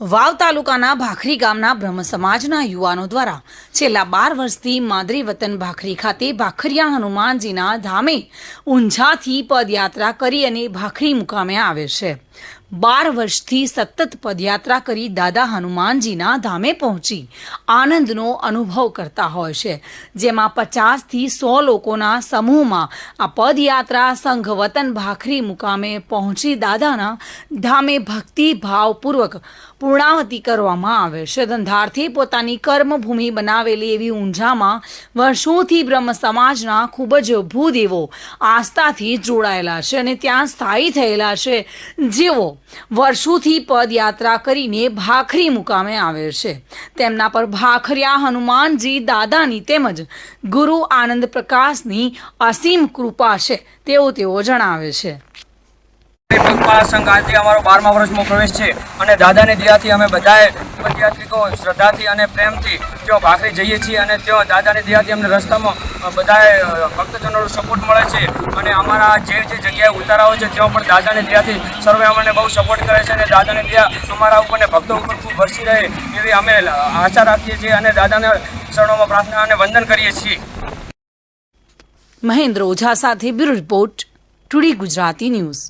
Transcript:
વાવ તાલુકાના ભાખરી ગામના બ્રહ્મ સમાજના યુવાનો દ્વારા છેલ્લા બાર વર્ષથી માદરી વતન ભાખરી ખાતે ભાખરિયા હનુમાનજીના ધામે ઊંઝાથી પદયાત્રા કરી અને ભાખરી મુકામે આવે છે. બાર વર્ષથી સતત પદયાત્રા કરી દાદા હનુમાનજીના ધામે પહોંચી. આનંદનો અનુભવ કરતા હોય છે. જેમાં પચાસથી સો લોકોના સમૂહમાં આ પદયાત્રા સંઘ વતન ભાખરી મુકામે પહોંચી દાદાના ધામે ભક્તિભાવપૂર્વક પૂર્ણાવતી કરવામાં આવે છે. ધંધારથી પોતાની કર્મભૂમિ બનાવેલી એવી ઊંઝામાં વર્ષોથી બ્રહ્મ સમાજના ખૂબ જ ભૂદેવો આસ્થાથી જોડાયેલા છે અને ત્યાં સ્થાયી થયેલા છે. જેઓ વર્ષોથી પદયાત્રા કરીને ભાખરી મુકામે આવે છે. તેમના પર ભાખરિયા હનુમાનજી દાદાની તેમજ ગુરુ આનંદ પ્રકાશની અસીમ કૃપા છે તેવું તેઓ જણાવે છે. પગપાળા સંઘ આજે અમારો બારમા વર્ષમાં પ્રવેશ છે અને દાદાની દયાથી અમે બધાએ પદયાત્રિકો શ્રદ્ધાથી અને પ્રેમથી ત્યાં ભાખરી જઈએ છીએ અને ત્યાં દાદાની દયાથી અમને રસ્તામાં બધાએ ભક્તજનોનો સપોર્ટ મળે છે અને અમારા જે જે જગ્યાએ ઉતારાઓ છે ત્યાં પણ દાદાની દયાથી સર્વે અમને બહુ સપોર્ટ કરે છે અને દાદાની દયા અમારા ઉપર ભક્તો ઉપર ખૂબ વરસી રહે એવી અમે આશા રાખીએ છીએ અને દાદાના ચરણોમાં પ્રાર્થના અને વંદન કરીએ છીએ. મહેન્દ્ર ઓઝા સાથે bureau report today Gujarati news.